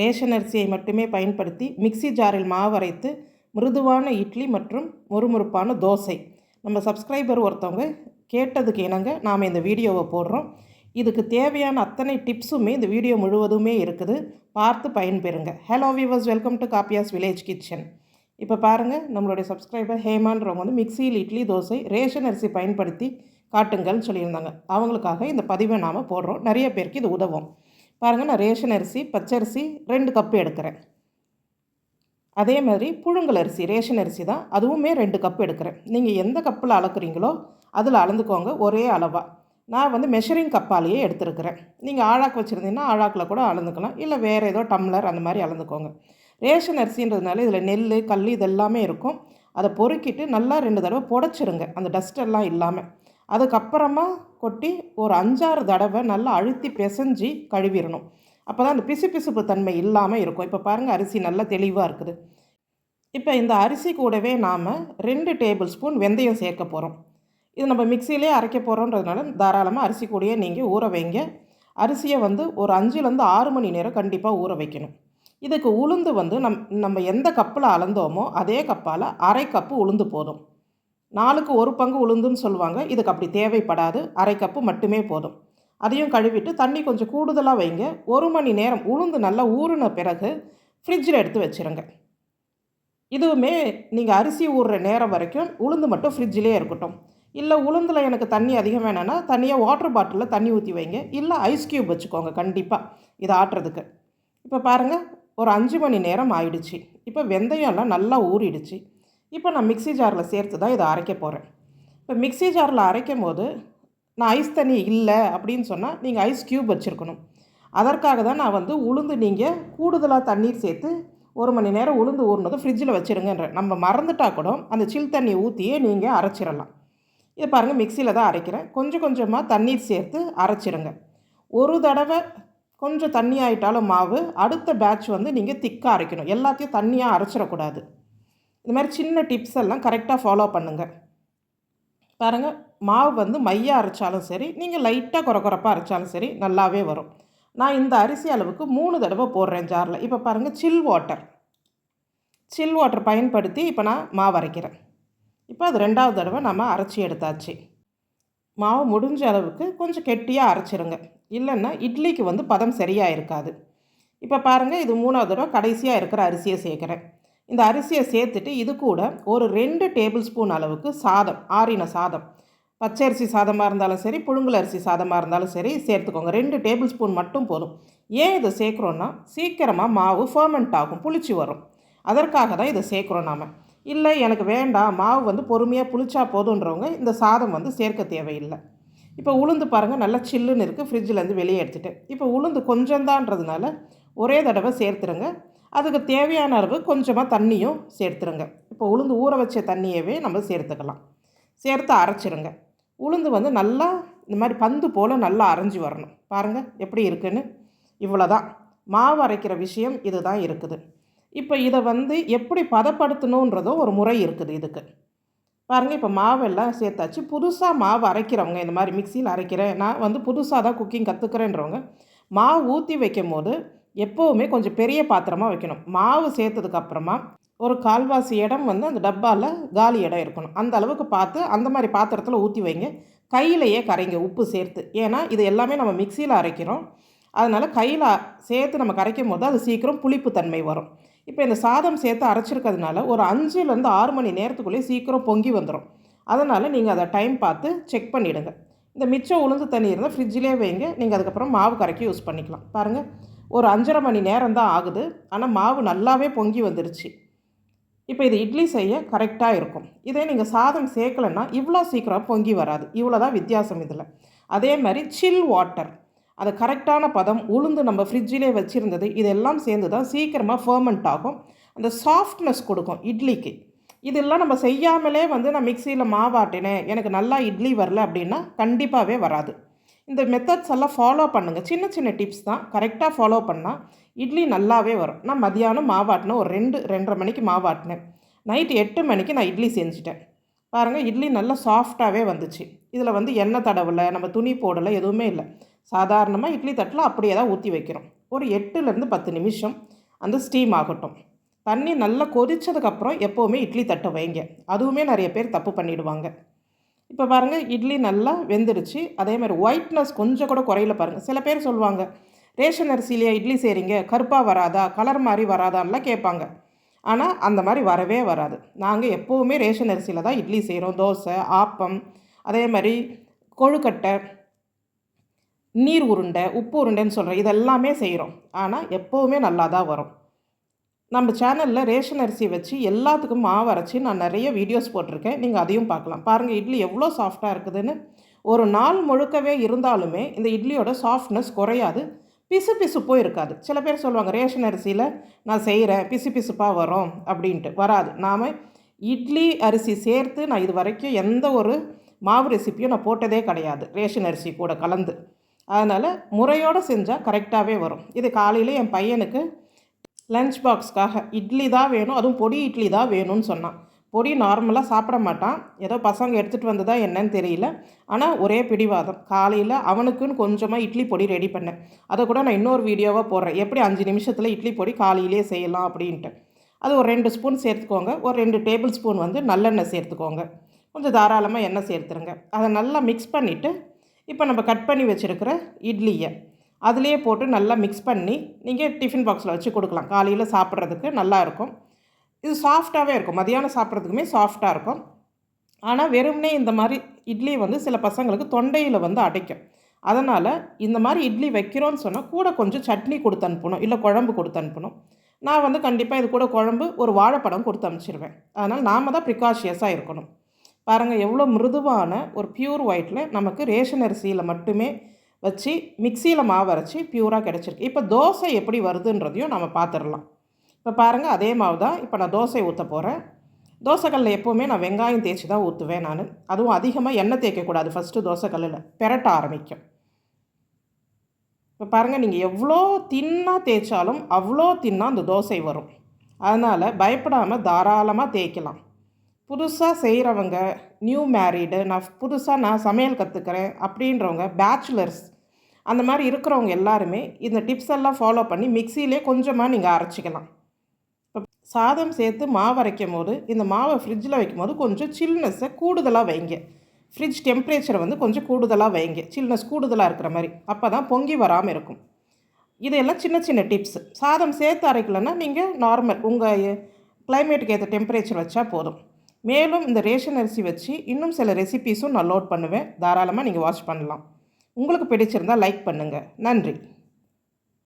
Ration அரிசியை மட்டுமே பயன்படுத்தி மிக்ஸி ஜாரில் மாவு அரைத்து மிருதுவான இட்லி மற்றும் மொறுமொறுப்பான தோசை. நம்ம சப்ஸ்கிரைபர் ஒருத்தவங்க கேட்டதுக்கு இணங்க நாம் இந்த வீடியோவை போடுறோம். இதுக்கு தேவையான அத்தனை டிப்ஸுமே இந்த வீடியோ முழுவதுமே இருக்குது. பார்த்து பயன்பெறுங்க. Hello viewers welcome to Kappiyas village kitchen இப்போ பாருங்கள் நம்மளுடைய சப்ஸ்கிரைபர் ஹேமான்றவங்க வந்து மிக்சியில் இட்லி தோசை ரேஷன் அரிசி பயன்படுத்தி காட்டுங்கள்னு சொல்லியிருந்தாங்க. அவங்களுக்காக இந்த பதிவை நாம் போடுறோம். நிறைய பேருக்கு இது உதவும். பாருங்கள் நான் ரேஷன் அரிசி பச்சரிசி ரெண்டு கப்பு எடுக்கிறேன். அதே மாதிரி புழுங்கல் அரிசி ரேஷன் அரிசி தான். அதுவுமே ரெண்டு கப் எடுக்கிறேன். நீங்கள் எந்த கப்பில் அளக்குறீங்களோ அதில் அளந்துக்கோங்க ஒரே அளவாக நான் வந்து மெஷரிங் கப்பாலேயே எடுத்துருக்கிறேன். நீங்கள் ஆழாக்கு வச்சுருந்தீங்கன்னா ஆழாக்கில் கூட அளந்துக்கலாம். இல்லை வேறு ஏதோ டம்ளர் அந்த மாதிரி அளந்துக்கோங்க. ரேஷன் அரிசின்றதுனால இதில் நெல் கல் இதெல்லாமே இருக்கும். அதை பொறுக்கிட்டு நல்லா ரெண்டு தடவை புடச்சிருங்க. அந்த டஸ்டெல்லாம் இல்லாமல் அதுக்கப்புறமா கொட்டி ஒரு அஞ்சாறு தடவை நல்லா அழுத்தி பிசைஞ்சு கழுவிடணும். அப்போ தான் அந்த பிசுபிசுப்பு தன்மை இல்லாமல் இருக்கும். இப்போ பாருங்கள் அரிசி நல்லா தெளிவாக இருக்குது. இப்போ இந்த அரிசி கூடவே நாம் ரெண்டு டேபிள் ஸ்பூன் வெந்தயம் சேர்க்க போகிறோம் இது நம்ம மிக்சியிலே அரைக்க போகிறோன்றதுனால தாராளமாக அரிசி கூடயே நீங்கள் ஊற வைங்க. அரிசியை வந்து ஒரு அஞ்சுலேருந்து ஆறு மணி நேரம் கண்டிப்பாக ஊற வைக்கணும். இதுக்கு உளுந்து வந்து நம் நம்ம எந்த கப்பில் அளந்தோமோ அதே கப்பால் அரை கப்பு உளுந்து போதும். நாலுக்கு ஒரு பங்கு உளுந்துன்னு சொல்லுவாங்க. இதுக்கு அப்படி தேவைப்படாது. அரை கப்பு மட்டுமே போதும். அதையும் கழுவிட்டு தண்ணி கொஞ்சம் கூடுதலாக வைங்க. ஒரு மணி நேரம் உளுந்து நல்லா ஊறின பிறகு ஃப்ரிட்ஜில் எடுத்து வச்சுருங்க. இதுவுமே நீங்கள் அரிசி ஊறுற நேரம் வரைக்கும் உளுந்து மட்டும் ஃப்ரிட்ஜிலே இருக்கட்டும். இல்லை உளுந்தில் எனக்கு தண்ணி அதிகம் வேணும்னா தனியாக வாட்டர் பாட்டிலில் தண்ணி ஊற்றி வைங்க. இல்லை ஐஸ் க்யூப் வச்சுக்கோங்க கண்டிப்பாக இதை ஆட்டுறதுக்கு. இப்போ பாருங்கள் ஒரு அஞ்சு மணி நேரம் ஆயிடுச்சு. இப்போ வெந்தயம்லாம் நல்லா ஊறிடுச்சு. இப்போ நான் மிக்ஸி ஜாரில் சேர்த்து தான் இதை அரைக்க போகிறேன். இப்போ மிக்ஸி ஜாரில் அரைக்கும் போது நான் ஐஸ் தண்ணி இல்லை அப்படின்னு சொன்னால் நீங்கள் ஐஸ் க்யூப் வச்சுருக்கணும். அதற்காக தான் நான் வந்து உளுந்து நீங்கள் கூடுதலாக தண்ணீர் சேர்த்து ஒரு மணி நேரம் உளுந்து ஊறினதும் ஃப்ரிட்ஜில் வச்சுருங்கன்ற நம்ம மறந்துட்டா கூட அந்த சில் தண்ணி ஊற்றியே நீங்கள் அரைச்சிடலாம். இது பாருங்கள் மிக்சியில் தான் அரைக்கிறேன். கொஞ்சம் கொஞ்சமாக தண்ணீர் சேர்த்து அரைச்சிருங்க ஒரு தடவை கொஞ்சம் தண்ணி ஆகிட்டாலும் மாவு அடுத்த பேட்ச் வந்து நீங்கள் திக்காக அரைக்கணும். எல்லாத்தையும் தண்ணியாக அரைச்சிடக்கூடாது. இந்த மாதிரி சின்ன டிப்ஸ் எல்லாம் கரெக்டாக ஃபாலோ பண்ணுங்கள் பாருங்கள் மாவு வந்து மையாக அரைச்சாலும் சரி நீங்கள் லைட்டாக குறை குறைப்பாக அரைச்சாலும் சரி நல்லாவே வரும். நான் இந்த அரிசி அளவுக்கு மூணு தடவை போடுறேன் ஜாரில் இப்போ பாருங்கள் சில் வாட்டர் சில் வாட்டர் பயன்படுத்தி இப்போ நான் மாவு அரைக்கிறேன். இப்போ அது ரெண்டாவது தடவை நம்ம அரைச்சி எடுத்தாச்சு. மாவு முடிஞ்ச அளவுக்கு கொஞ்சம் கெட்டியாக அரைச்சிருங்க. இல்லைன்னா இட்லிக்கு வந்து பதம் சரியாக இருக்காது. இப்போ பாருங்கள் இது மூணாவது தடவை கடைசியாக இருக்கிற அரிசியை சேர்க்குறேன். இந்த அரிசியை சேர்த்துட்டு இது கூட ஒரு ரெண்டு டேபிள் ஸ்பூன் அளவுக்கு சாதம் ஆறின சாதம். பச்சை அரிசி சாதமாக இருந்தாலும் சரி புழுங்கல் அரிசி சாதமாக இருந்தாலும் சரி சேர்த்துக்கோங்க. ரெண்டு டேபிள் ஸ்பூன் மட்டும் போதும். ஏன் இதை சேர்க்குறோன்னா சீக்கிரமாக மாவு ஃபர்மெண்ட் ஆகும் புளிச்சு வரும். அதற்காக தான் இதை சேர்க்குறோம் நாம். இல்லை எனக்கு வேண்டாம் மாவு வந்து பொறுமையாக புளிச்சா போதுன்றவங்க இந்த சாதம் வந்து சேர்க்க தேவையில்லை. இப்போ உளுந்து பாருங்கள் நல்லா சில்லுன்னு இருக்குது ஃப்ரிட்ஜிலேருந்து வெளியே எடுத்துகிட்டு இப்போ உளுந்து கொஞ்சம்தான்றதுனால ஒரே தடவை சேர்த்துருங்க. அதுக்கு தேவையான அளவு கொஞ்சமாக தண்ணியும் சேர்த்துருங்க. இப்போ உளுந்து ஊற வச்ச தண்ணியவே நம்ம சேர்த்துக்கலாம். சேர்த்து அரைச்சிருங்க. உளுந்து வந்து நல்லா இந்த மாதிரி பந்து போல் நல்லா அரைஞ்சி வரணும். பாருங்கள் எப்படி இருக்குன்னு. இவ்வளோ தான் மாவு அரைக்கிற விஷயம் இது தான் இருக்குது. இப்போ இதை வந்து எப்படி பதப்படுத்தணுன்றதும் ஒரு முறை இருக்குது இதுக்கு. பாருங்கள் இப்போ மாவெல்லாம் சேர்த்தாச்சு. புதுசாக மாவு அரைக்கிறவங்க இந்த மாதிரி மிக்சியில் அரைக்கிறேன். நான் வந்து புதுசாக தான் குக்கிங் கற்றுக்கிறேன்றவங்க மாவு ஊற்றி வைக்கும் போது எப்போவுமே கொஞ்சம் பெரிய பாத்திரமாக வைக்கணும். மாவு சேர்த்ததுக்கப்புறமா ஒரு கால்வாசி இடம் வந்து அந்த டப்பாவில் காலி இடம் இருக்கணும். அந்த அளவுக்கு பார்த்து அந்த மாதிரி பாத்திரத்தில் ஊற்றி வைங்க. கையிலையே கரைங்க உப்பு சேர்த்து. ஏன்னா இது எல்லாமே நம்ம மிக்சியில் அரைக்கிறோம். அதனால் கையில் சேர்த்து நம்ம கரைக்கும் போது அது சீக்கிரம் புளிப்பு தன்மை வரும். இப்போ இந்த சாதம் சேர்த்து அரைச்சிருக்கிறதுனால ஒரு அஞ்சுலேருந்து ஆறு மணி நேரத்துக்குள்ளேயே சீக்கிரம் பொங்கி வந்துடும் அதனால் நீங்கள் அதை டைம் பார்த்து செக் பண்ணிவிடுங்க இந்த மிச்சம் உளுந்து தண்ணி இருந்தால் ஃப்ரிட்ஜிலே வைங்க. நீங்கள் அதுக்கப்புறம் மாவு கரைக்கி யூஸ் பண்ணிக்கலாம். பாருங்கள் ஒரு அஞ்சரை மணி நேரம் தான் ஆகுது. ஆனால் மாவு நல்லாவே பொங்கி வந்துருச்சு. இப்போ இது இட்லி செய்ய கரெக்டாக இருக்கும். இதே நீங்கள் சாதம் சேர்க்கலைன்னா இவ்வளோ சீக்கிரம் பொங்கி வராது. இவ்வளோ தான் வித்தியாசம் இதில். அதே மாதிரி சில் வாட்டர் அது கரெக்டான பதம் உளுந்து நம்ம ஃப்ரிட்ஜிலே வச்சுருந்தது. இதெல்லாம் சேர்ந்து தான் சீக்கிரமாக ஃபர்மெண்ட் ஆகும். அந்த சாஃப்ட்னஸ் கொடுக்கும் இட்லிக்கு. இதெல்லாம் நம்ம செய்யாமலே வந்து நான் மிக்சியில் மாவாட்டினேன் எனக்கு நல்லா இட்லி வரல அப்படின்னா கண்டிப்பாகவே வராது. இந்த மெத்தட்ஸ் எல்லாம் ஃபாலோ பண்ணுங்கள் சின்ன சின்ன டிப்ஸ் தான். கரெக்டாக ஃபாலோ பண்ணால் இட்லி நல்லாவே வரும். நான் மதியானம் மாவாட்டினேன் ஒரு ரெண்டு ரெண்டரை மணிக்கு மாவாட்டினேன் நைட்டு எட்டு மணிக்கு நான் இட்லி செஞ்சுட்டேன். பாருங்கள் இட்லி நல்லா சாஃப்டாகவே வந்துச்சு. இதில் வந்து எண்ணெய் தடவலை நம்ம துணி போடலை எதுவுமே இல்லை. சாதாரணமாக இட்லி தட்டில் அப்படியே தான் ஊற்றி வைக்கிறோம். ஒரு எட்டுலேருந்து பத்து நிமிஷம் அந்த ஸ்டீம் ஆகட்டும். தண்ணி நல்லா கொதித்ததுக்கப்புறம் எப்போவுமே இட்லி தட்டை வைங்க. அதுவுமே நிறைய பேர் தப்பு பண்ணிவிடுவாங்க இப்போ பாருங்கள் இட்லி நல்லா வெந்துடுச்சு. அதே மாதிரி ஒயிட்னஸ் கொஞ்சம் கூட குறையில பாருங்கள் சில பேர் சொல்லுவாங்க ரேஷன் அரிசியிலேயே இட்லி செய்கிறீங்க கருப்பாக வராதா? கலர் மாதிரி வராதான்லாம் கேட்பாங்க. ஆனால் அந்த மாதிரி வரவே வராது. நாங்கள் எப்போவுமே ரேஷன் அரிசியில் தான் இட்லி செய்கிறோம் தோசை ஆப்பம் அதே மாதிரி கொழுக்கட்டை நீர் உருண்டை உப்பு உருண்டைன்னு சொல்கிறோம் இதெல்லாமே செய்கிறோம் ஆனால் எப்போவுமே நல்லா தான் வரும். நம்ம சேனலில் ரேஷன் அரிசி வச்சு எல்லாத்துக்கும் மாவு அரைச்சி நான் நிறைய வீடியோஸ் போட்டிருக்கேன். நீங்கள் அதையும் பார்க்கலாம். பாருங்கள் இட்லி எவ்வளோ சாஃப்டாக இருக்குதுன்னு. ஒரு நாள் முழுக்கவே இருந்தாலுமே இந்த இட்லியோட சாஃப்ட்னஸ் குறையாது. பிசு பிசுப்பும் இருக்காது. சில பேர் சொல்லுவாங்க ரேஷன் அரிசியில் நான் செய்கிறேன் பிசு பிசுப்பாக வரும் அப்படின்ட்டு. வராது. நாம் இட்லி அரிசி சேர்த்து நான் இது வரைக்கும் எந்த ஒரு மாவு ரெசிப்பியும் நான் போட்டதே கிடையாது. ரேஷன் அரிசி கூட கலந்து. அதனால் முறையோடு செஞ்சால் கரெக்டாகவே வரும். இது காலையில் என் பையனுக்கு லஞ்ச் பாக்ஸ்க்காக இட்லி தான் வேணும். அதுவும் பொடி இட்லி தான் வேணும்னு சொன்னான். பொடி நார்மலாக சாப்பிட மாட்டான். ஏதோ பசங்க எடுத்துகிட்டு வந்ததா என்னன்னு தெரியல. ஆனால் ஒரே பிடிவாதம். காலையில் அவனுக்குன்னு கொஞ்சமாக இட்லி பொடி ரெடி பண்ணேன். அதை கூட நான் இன்னொரு வீடியோவாக போடுறேன். எப்படி அஞ்சு நிமிஷத்தில் இட்லி பொடி காலையிலே செய்யலாம் அப்படின்ட்டு. அது ஒரு ரெண்டு ஸ்பூன் சேர்த்துக்கோங்க. ஒரு ரெண்டு டேபிள் ஸ்பூன் வந்து நல்லெண்ணெய் சேர்த்துக்கோங்க. கொஞ்சம் தாராளமாக எண்ணெய் சேர்த்துருங்க. அதை நல்லா மிக்ஸ் பண்ணிவிட்டு இப்போ நம்ம கட் பண்ணி வச்சுருக்கிற இட்லியை அதுலேயே போட்டு நல்லா மிக்ஸ் பண்ணி நீங்கள் டிஃபின் பாக்ஸில் வச்சு கொடுக்கலாம். காலையில் சாப்பிட்றதுக்கு நல்லாயிருக்கும் இது சாஃப்டாகவே இருக்கும். மதியானம் சாப்பிட்றதுக்குமே சாஃப்டாக இருக்கும். ஆனால் வெறுமனே இந்த மாதிரி இட்லி வந்து சில பசங்களுக்கு தொண்டையில் வந்து அடைக்கும். அதனால் இந்த மாதிரி இட்லி வைக்கிறோன்னு சொன்னால் கூட கொஞ்சம் சட்னி கொடுத்து அனுப்பணும். இல்லை குழம்பு கொடுத்து அனுப்பணும். நான் வந்து கண்டிப்பாக இது கூட குழம்பு ஒரு வாழைப்படம் கொடுத்து அனுப்பிச்சிருவேன். அதனால் நாம் தான் ப்ரிகாஷியஸாக இருக்கணும். பாருங்கள் எவ்வளோ மிருதுவான ஒரு பியூர் ஒயிட்டில் நமக்கு ரேஷன் அரிசியில் மட்டுமே வச்சு மிக்சியில் மாவு அரைச்சி பியூராக கிடச்சிருக்கு. இப்போ தோசை எப்படி வருதுன்றதையும் நம்ம பார்த்துடலாம் இப்போ பாருங்கள் அதே மாவு தான் இப்போ நான் தோசை ஊற்ற போகிறேன் தோசைக்கல்லில் எப்போவுமே நான் வெங்காயம் தேய்ச்சி தான் ஊற்றுவேன் நான். அதுவும் அதிகமாக எண்ணெய் தேய்க்கக்கூடாது ஃபஸ்ட்டு தோசைக்கல்லில். பெரட்ட ஆரம்பிக்கும். இப்போ பாருங்கள் நீங்கள் எவ்வளோ தின்னாக தேய்ச்சாலும் அவ்வளோ தின்னாக அந்த தோசை வரும். அதனால் பயப்படாமல் தாராளமாக தேய்க்கலாம். புதுசாக செய்கிறவங்க நியூ மேரீடு நான் புதுசாக நான் சமையல் கற்றுக்கிறேன் அப்படின்றவங்க பேச்சுலர்ஸ் அந்த மாதிரி இருக்கிறவங்க எல்லாருமே இந்த டிப்ஸ் எல்லாம் ஃபாலோ பண்ணி மிக்சியிலே கொஞ்சமாக நீங்கள் அரைச்சிக்கலாம். இப்போ சாதம் சேர்த்து மாவு அரைக்கும் போது இந்த மாவை ஃப்ரிட்ஜில் வைக்கும் போது கொஞ்சம் சில்னஸை கூடுதலாக வைங்க. ஃப்ரிட்ஜ் டெம்பரேச்சரை வந்து கொஞ்சம் கூடுதலாக வைங்க. சில்னஸ் கூடுதலாக இருக்கிற மாதிரி. அப்போ தான் பொங்கி வராமல் இருக்கும். இதெல்லாம் சின்ன சின்ன டிப்ஸ் சாதம் சேர்த்து அரைக்கலைன்னா நீங்கள் நார்மல் உங்கள் கிளைமேட்டுக்கு ஏற்ற டெம்பரேச்சர் வச்சா போதும். மேலும் இந்த ரேஷன் அரிசி வச்சு இன்னும் சில ரெசிபீஸும் நான் லோட் பண்ணுவேன். தாராளமாக நீங்கள் வாட்ச் பண்ணலாம். உங்களுக்கு பிடிச்சிருந்தால் லைக் பண்ணுங்கள் நன்றி.